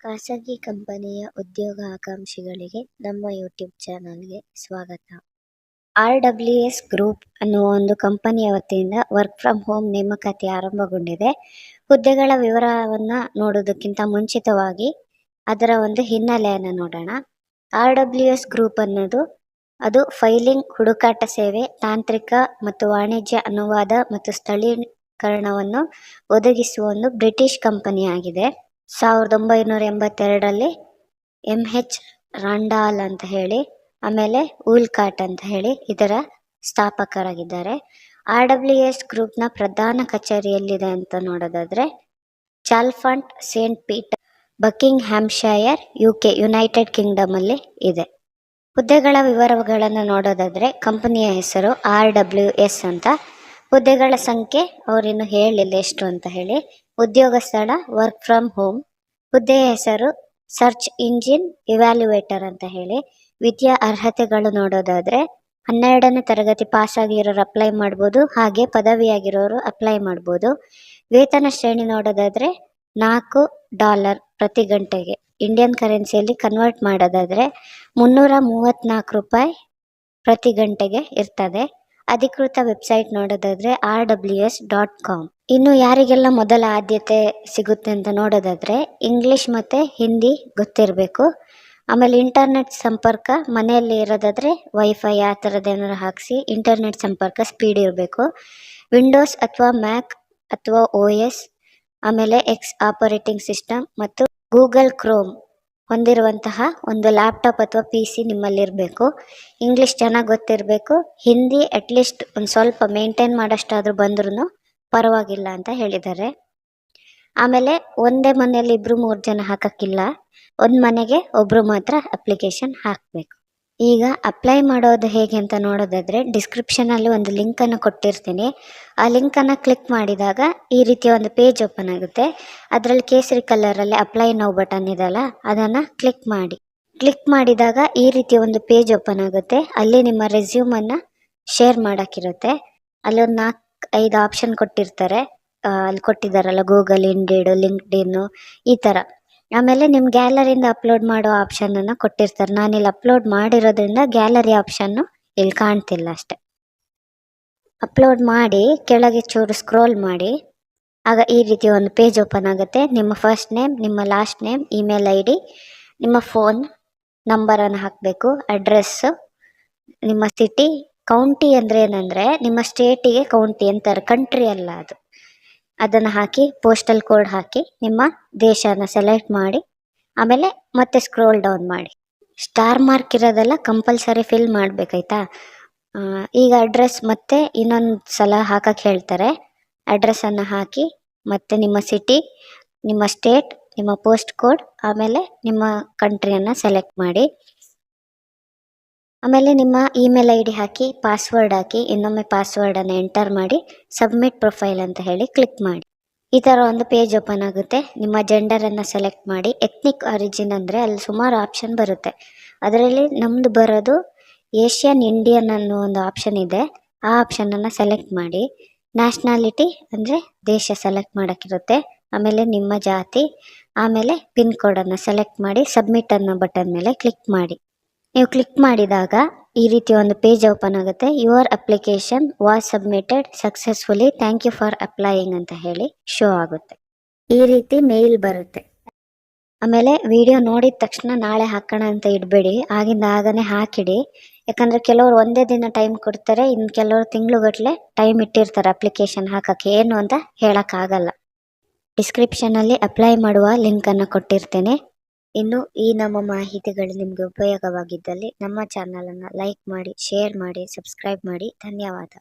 ಖಾಸಗಿ ಕಂಪನಿಯ ಉದ್ಯೋಗ ಆಕಾಂಕ್ಷಿಗಳಿಗೆ ನಮ್ಮ ಯೂಟ್ಯೂಬ್ ಚಾನಲ್ಗೆ ಸ್ವಾಗತ. ಆರ್ ಡಬ್ಲ್ಯೂ ಎಸ್ ಗ್ರೂಪ್ ಅನ್ನುವ ಒಂದು ಕಂಪನಿಯ ವತಿಯಿಂದ ವರ್ಕ್ ಫ್ರಮ್ ಹೋಮ್ ನೇಮಕಾತಿ ಆರಂಭಗೊಂಡಿದೆ. ಹುದ್ದೆಗಳ ವಿವರವನ್ನು ನೋಡೋದಕ್ಕಿಂತ ಮುಂಚಿತವಾಗಿ ಅದರ ಒಂದು ಹಿನ್ನೆಲೆಯನ್ನು ನೋಡೋಣ. ಆರ್ ಡಬ್ಲ್ಯೂ ಎಸ್ ಗ್ರೂಪ್ ಅನ್ನೋದು, ಅದು ಫೈಲಿಂಗ್, ಹುಡುಕಾಟ ಸೇವೆ, ತಾಂತ್ರಿಕ ಮತ್ತು ವಾಣಿಜ್ಯ ಅನುವಾದ ಮತ್ತು ಸ್ಥಳೀಕರಣವನ್ನು ಒದಗಿಸುವ ಒಂದು ಬ್ರಿಟಿಷ್ ಕಂಪನಿಯಾಗಿದೆ. ಸಾವಿರದ ಒಂಬೈನೂರ ಎಂಬತ್ತೆರಡರಲ್ಲಿ ಎಂ ಹೆಚ್ ರಾಂಡಾಲ್ ಅಂತ ಹೇಳಿ, ಆಮೇಲೆ ಊಲ್ಕಾಟ್ ಅಂತ ಹೇಳಿ ಇದರ ಸ್ಥಾಪಕರಾಗಿದ್ದಾರೆ. ಆರ್ ಡಬ್ಲ್ಯೂ ಎಸ್ ಗ್ರೂಪ್ನ ಪ್ರಧಾನ ಕಚೇರಿ ಎಲ್ಲಿದೆ ಅಂತ ನೋಡೋದಾದ್ರೆ Chalfont Saint Peter Buckinghamshire U K United Kingdom ಅಲ್ಲಿ ಇದೆ. ಹುದ್ದೆಗಳ ವಿವರಗಳನ್ನು ನೋಡೋದಾದ್ರೆ ಕಂಪನಿಯ ಹೆಸರು ಆರ್ ಡಬ್ಲ್ಯೂ ಎಸ್ ಅಂತ ಹುದ್ದೆಗಳ ಸಂಖ್ಯೆ ಅವರಿನ್ನು ಹೇಳಿಲ್ಲ ಎಷ್ಟು ಅಂತ ಹೇಳಿ. ಉದ್ಯೋಗ ಸ್ಥಳ ವರ್ಕ್ ಫ್ರಮ್ ಹೋಮ್ ಹುದ್ದೆಯ ಹೆಸರು ಸರ್ಚ್ ಇಂಜಿನ್ ಇವ್ಯಾಲ್ಯುವೇಟರ್ ಅಂತ ಹೇಳಿ. ವಿದ್ಯಾ ಅರ್ಹತೆಗಳು ನೋಡೋದಾದ್ರೆ ಹನ್ನೆರಡನೇ ತರಗತಿ ಪಾಸ್ ಆಗಿರೋರು ಅಪ್ಲೈ ಮಾಡ್ಬೋದು, ಹಾಗೆ ಪದವಿಯಾಗಿರೋರು ಅಪ್ಲೈ ಮಾಡ್ಬೋದು. ವೇತನ ಶ್ರೇಣಿ ನೋಡೋದಾದ್ರೆ ನಾಲ್ಕು ಡಾಲರ್ ಪ್ರತಿ ಗಂಟೆಗೆ. ಇಂಡಿಯನ್ ಕರೆನ್ಸಿಯಲ್ಲಿ ಕನ್ವರ್ಟ್ ಮಾಡೋದಾದ್ರೆ ಮುನ್ನೂರ ಮೂವತ್ತ್ನಾಲ್ಕು ರೂಪಾಯಿ ಪ್ರತಿ ಗಂಟೆಗೆ ಇರ್ತದೆ. ಅಧಿಕೃತ ವೆಬ್ಸೈಟ್ ನೋಡೋದಾದ್ರೆ R W S dot com. ಇನ್ನು ಯಾರಿಗೆಲ್ಲ ಮೊದಲ ಆದ್ಯತೆ ಸಿಗುತ್ತೆ ಅಂತ ನೋಡೋದಾದ್ರೆ ಇಂಗ್ಲಿಷ್ ಮತ್ತೆ ಹಿಂದಿ ಗೊತ್ತಿರಬೇಕು. ಆಮೇಲೆ ಇಂಟರ್ನೆಟ್ ಸಂಪರ್ಕ ಮನೆಯಲ್ಲಿ ಇರೋದಾದ್ರೆ ವೈಫೈ ಆ ಥರದ್ದು ಹಾಕಿಸಿ ಇಂಟರ್ನೆಟ್ ಸಂಪರ್ಕ ಸ್ಪೀಡ್ ಇರಬೇಕು. ವಿಂಡೋಸ್ ಅಥವಾ ಮ್ಯಾಕ್ ಅಥವಾ ಓ ಎಸ್, ಆಮೇಲೆ ಎಕ್ಸ್ ಆಪರೇಟಿಂಗ್ ಸಿಸ್ಟಮ್ ಮತ್ತು ಗೂಗಲ್ ಕ್ರೋಮ್ ಹೊಂದಿರುವಂತಹ ಒಂದು ಲ್ಯಾಪ್ಟಾಪ್ ಅಥವಾ ಪಿ ಸಿ ನಿಮ್ಮಲ್ಲಿರಬೇಕು. ಇಂಗ್ಲೀಷ್ ಚೆನ್ನಾಗಿ ಗೊತ್ತಿರಬೇಕು. ಹಿಂದಿ ಅಟ್ಲೀಸ್ಟ್ ಒಂದು ಸ್ವಲ್ಪ ಮೇಂಟೈನ್ ಮಾಡೋಷ್ಟಾದರೂ ಬಂದ್ರೂ ಪರವಾಗಿಲ್ಲ ಅಂತ ಹೇಳಿದ್ದಾರೆ. ಆಮೇಲೆ ಒಂದೇ ಮನೆಯಲ್ಲಿ ಇಬ್ಬರು ಮೂರು ಜನ ಹಾಕೋಕ್ಕಿಲ್ಲ. ಒಂದು ಮನೆಗೆ ಒಬ್ಬರು ಮಾತ್ರ ಅಪ್ಲಿಕೇಶನ್ ಹಾಕಬೇಕು. ಈಗ ಅಪ್ಲೈ ಮಾಡೋದು ಹೇಗೆ ಅಂತ ನೋಡೋದಾದರೆ ಡಿಸ್ಕ್ರಿಪ್ಷನಲ್ಲಿ ಒಂದು ಲಿಂಕನ್ನು ಕೊಟ್ಟಿರ್ತೀನಿ. ಆ ಲಿಂಕನ್ನು ಕ್ಲಿಕ್ ಮಾಡಿದಾಗ ಈ ರೀತಿಯ ಒಂದು ಪೇಜ್ ಓಪನ್ ಆಗುತ್ತೆ. ಅದರಲ್ಲಿ ಕೇಸರಿ ಕಲರಲ್ಲಿ ಅಪ್ಲೈ ನೌ ಬಟನ್ ಇದೆಯಲ್ಲ, ಅದನ್ನು ಕ್ಲಿಕ್ ಮಾಡಿ. ಕ್ಲಿಕ್ ಮಾಡಿದಾಗ ಈ ರೀತಿಯ ಒಂದು ಪೇಜ್ ಓಪನ್ ಆಗುತ್ತೆ. ಅಲ್ಲಿ ನಿಮ್ಮ ರೆಸ್ಯೂಮನ್ನು ಶೇರ್ ಮಾಡೋಕ್ಕಿರುತ್ತೆ ಅಲ್ಲಿ ಒಂದು ನಾಲ್ಕು ಐದು ಆಪ್ಷನ್ ಕೊಟ್ಟಿರ್ತಾರೆ. ಅಲ್ಲಿ ಕೊಟ್ಟಿದ್ದಾರಲ್ಲ ಗೂಗಲ್ ಇಂಡಿಡು ಲಿಂಕ್ಡ್ ಈ ತರ. ಆಮೇಲೆ ನಿಮ್ಮ ಗ್ಯಾಲರಿಯಿಂದ ಅಪ್ಲೋಡ್ ಮಾಡೋ ಆಪ್ಷನ್ ಅನ್ನ ಕೊಟ್ಟಿರ್ತಾರೆ. ನಾನು ಇಲ್ಲಿ ಅಪ್ಲೋಡ್ ಮಾಡಿರೋದ್ರಿಂದ ಗ್ಯಾಲರಿ ಆಪ್ಷನ್ ಇಲ್ಲಿ ಕಾಣ್ತಿಲ್ಲ ಅಷ್ಟೆ. ಅಪ್ಲೋಡ್ ಮಾಡಿ, ಕೆಳಗೆ ಚೂರು ಸ್ಕ್ರೋಲ್ ಮಾಡಿ, ಆಗ ಈ ರೀತಿ ಒಂದು ಪೇಜ್ ಓಪನ್ ಆಗುತ್ತೆ. ನಿಮ್ಮ ಫಸ್ಟ್ ನೇಮ್ ನಿಮ್ಮ last name email I D ನಿಮ್ಮ ಫೋನ್ ನಂಬರನ್ನು ಹಾಕಬೇಕು ಅಡ್ರೆಸ್ ನಿಮ್ಮ ಸಿಟಿ ಕೌಂಟಿ ಅಂದ್ರೆ ಏನಂದ್ರೆ, ನಿಮ್ಮ ಸ್ಟೇಟಿಗೆ ಕೌಂಟಿ ಅಂತಾರೆ ಕಂಟ್ರಿ ಅಲ್ಲ ಅದು. ಅದನ್ನು ಹಾಕಿ ಪೋಸ್ಟಲ್ ಕೋಡ್ ಹಾಕಿ, ನಿಮ್ಮ ದೇಶನ ಸೆಲೆಕ್ಟ್ ಮಾಡಿ, ಆಮೇಲೆ ಮತ್ತೆ ಸ್ಕ್ರೋಲ್ ಡೌನ್ ಮಾಡಿ. ಸ್ಟಾರ್ ಮಾರ್ಕ್ ಇರೋದೆಲ್ಲ ಕಂಪಲ್ಸರಿ ಫಿಲ್ ಮಾಡಬೇಕಾಯ್ತಾ? ಈಗ ಅಡ್ರೆಸ್ ಮತ್ತೆ ಇನ್ನೊಂದು ಸಲ ಹಾಕಕ್ಕೆ ಹೇಳ್ತಾರೆ. ಅಡ್ರೆಸ್ಸನ್ನು ಹಾಕಿ, ಮತ್ತೆ ನಿಮ್ಮ ಸಿಟಿ ನಿಮ್ಮ ಸ್ಟೇಟ್ ನಿಮ್ಮ ಪೋಸ್ಟ್ ಕೋಡ್ ಆಮೇಲೆ ನಿಮ್ಮ ಕಂಟ್ರಿಯನ್ನು ಸೆಲೆಕ್ಟ್ ಮಾಡಿ. ಆಮೇಲೆ ನಿಮ್ಮ ಇಮೇಲ್ ಐ ಡಿ ಹಾಕಿ ಪಾಸ್ವರ್ಡ್ ಹಾಕಿ, ಇನ್ನೊಮ್ಮೆ ಪಾಸ್ವರ್ಡನ್ನು ಎಂಟರ್ ಮಾಡಿ ಸಬ್ಮಿಟ್ ಪ್ರೊಫೈಲ್ ಅಂತ ಹೇಳಿ ಕ್ಲಿಕ್ ಮಾಡಿ. ಈ ಥರ ಒಂದು ಪೇಜ್ ಓಪನ್ ಆಗುತ್ತೆ. ನಿಮ್ಮ ಜೆಂಡರನ್ನು ಸೆಲೆಕ್ಟ್ ಮಾಡಿ ಎತ್ನಿಕ್ ಆರಿಜಿನ್ ಅಂದರೆ ಅಲ್ಲಿ ಸುಮಾರು ಆಪ್ಷನ್ ಬರುತ್ತೆ. ಅದರಲ್ಲಿ ನಮ್ದು ಬರೋದು ಏಷ್ಯನ್ ಇಂಡಿಯನ್ ಅನ್ನೋ ಒಂದು ಆಪ್ಷನ್ ಇದೆ. ಆ ಆಪ್ಷನನ್ನು ಸೆಲೆಕ್ಟ್ ಮಾಡಿ. ನ್ಯಾಷನಾಲಿಟಿ ಅಂದರೆ ದೇಶ ಸೆಲೆಕ್ಟ್ ಮಾಡೋಕ್ಕಿರುತ್ತೆ. ಆಮೇಲೆ ನಿಮ್ಮ ಜಾತಿ, ಆಮೇಲೆ ಪಿನ್ ಕೋಡನ್ನು ಸೆಲೆಕ್ಟ್ ಮಾಡಿ ಸಬ್ಮಿಟ್ ಅನ್ನೋ ಬಟನ್ ಮೇಲೆ ಕ್ಲಿಕ್ ಮಾಡಿ. ನೀವು ಕ್ಲಿಕ್ ಮಾಡಿದಾಗ ಈ ರೀತಿ ಒಂದು ಪೇಜ್ ಓಪನ್ ಆಗುತ್ತೆ. Your application was submitted successfully thank you for applying ಅಂತ ಹೇಳಿ ಶೋ ಆಗುತ್ತೆ. ಈ ರೀತಿ ಮೇಲ್ ಬರುತ್ತೆ. ಆಮೇಲೆ ವಿಡಿಯೋ ನೋಡಿದ ತಕ್ಷಣ ನಾಳೆ ಹಾಕೋಣ ಅಂತ ಇಡಬೇಡಿ. ಆಗಿಂದ ಆಗನೇ ಹಾಕಿಡಿ. ಯಾಕಂದ್ರೆ ಕೆಲವರು ಒಂದೇ ದಿನ ಟೈಮ್ ಕೊಡ್ತಾರೆ. ಇನ್ನು ಕೆಲವರು ತಿಂಗಳುಗಟ್ಟಲೆ ಟೈಮ್ ಇಟ್ಟಿರ್ತಾರೆ ಅಪ್ಲಿಕೇಶನ್ ಹಾಕಕ್ಕೆ. ಏನು ಅಂತ ಹೇಳೋಕ್ಕಾಗಲ್ಲ. ಡಿಸ್ಕ್ರಿಪ್ಷನ್ ಅಲ್ಲಿ ಅಪ್ಲೈ ಮಾಡುವ ಲಿಂಕ್ ಅನ್ನು ಕೊಟ್ಟಿರ್ತೇನೆ. ಇನ್ನು ಈ ನಮ್ಮ ಮಾಹಿತಿಗಳು ನಿಮಗೆ ಉಪಯೋಗವಾಗಿದ್ದಲ್ಲಿ ನಮ್ಮ ಚಾನಲ್ ಅನ್ನು ಲೈಕ್ ಮಾಡಿ ಶೇರ್ ಮಾಡಿ ಸಬ್ಸ್ಕ್ರೈಬ್ ಮಾಡಿ. ಧನ್ಯವಾದ.